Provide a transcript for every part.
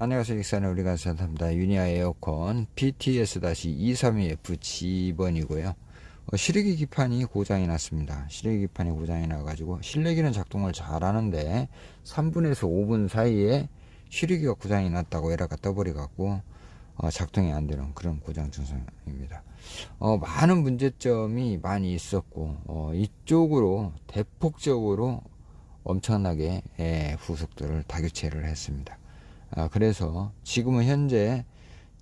안녕하세요. 익산의 우리가 산답니다. 유니아 에어컨 BTS-232F G번이고요. 어, 실외기 기판이 고장이 났습니다. 실외기 기판이 고장이 나가지고 실내기는 작동을 잘 하는데 3분에서 5분 사이에 실외기가 고장이 났다고 에러가 떠버려갖고 어, 작동이 안 되는 그런 고장 증상입니다. 어, 많은 문제점이 많이 있었고 어, 이쪽으로 대폭적으로 엄청나게 예, 후속들을 다 교체를 했습니다. 아, 그래서 지금은 현재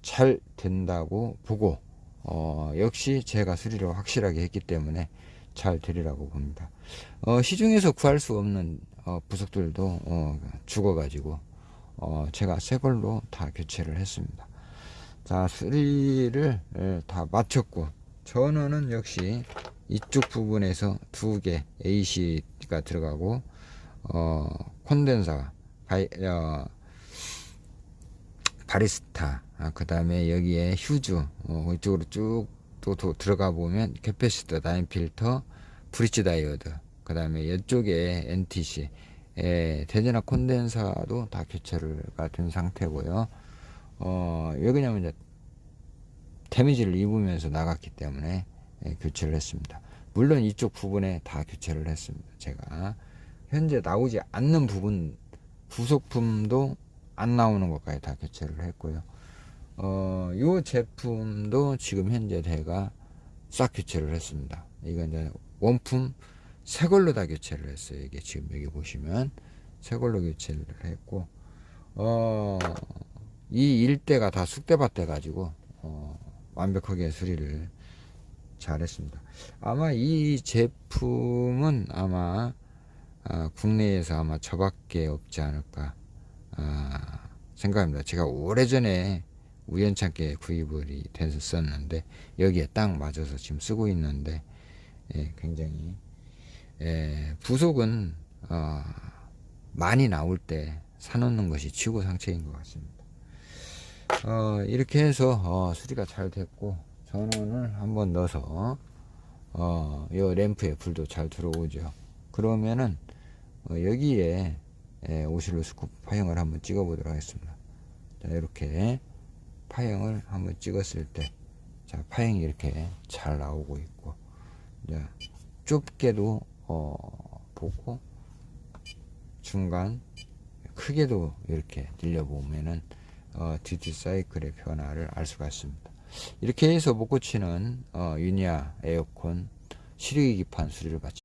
잘 된다고 보고 어, 역시 제가 수리를 확실하게 했기 때문에 잘 되리라고 봅니다. 어, 시중에서 구할 수 없는 어, 부속들도 어, 죽어가지고 어, 제가 새 걸로 다 교체를 했습니다. 자 수리를 예, 다 마쳤고 전원은 역시 이쪽 부분에서 두 개 AC가 들어가고 어, 콘덴사 바이, 어, 바리스타 아, 그 다음에 여기에 휴즈 어, 이쪽으로 쭉 또 들어가 보면 캐패시터 다인 필터 브릿지 다이오드 그 다음에 이쪽에 NTC 에, 대전화 콘덴사도 다 교체가 된 상태고요. 어, 왜 그러냐면 이제 데미지를 입으면서 나갔기 때문에 예, 교체를 했습니다. 물론 이쪽 부분에 다 교체를 했습니다 제가. 현재 나오지 않는 부분 부속품도 안 나오는 것까지 다 교체를 했고요. 어, 요 제품도 지금 현재 제가 싹 교체를 했습니다. 이건 이제 원품 새 걸로 다 교체를 했어요. 이게 지금 여기 보시면 새 걸로 교체를 했고, 어, 이 일대가 다 숙대밭 돼 가지고, 어, 완벽하게 수리를 잘 했습니다. 아마 이 제품은 아마, 아, 국내에서 아마 저밖에 없지 않을까. 아, 생각합니다. 제가 오래전에 우연찮게 구입을 됐었는데 여기에 딱 맞아서 지금 쓰고 있는데 예, 굉장히 예, 부속은 어, 많이 나올 때 사놓는 것이 최고 상책인 것 같습니다. 어, 이렇게 해서 어, 수리가 잘 됐고 전원을 한번 넣어서 어, 이 램프에 불도 잘 들어오죠. 그러면은 어, 여기에 예, 오실로스코프 파형을 한번 찍어 보도록 하겠습니다. 자, 이렇게 파형을 한번 찍었을 때, 자, 파형이 이렇게 잘 나오고 있고, 자, 좁게도, 어, 보고, 중간, 크게도 이렇게 들려보면은, 어, 듀티 사이클의 변화를 알 수가 있습니다. 이렇게 해서 못 고치는, 어, 유니아 에어컨 실외기판 수리를 마치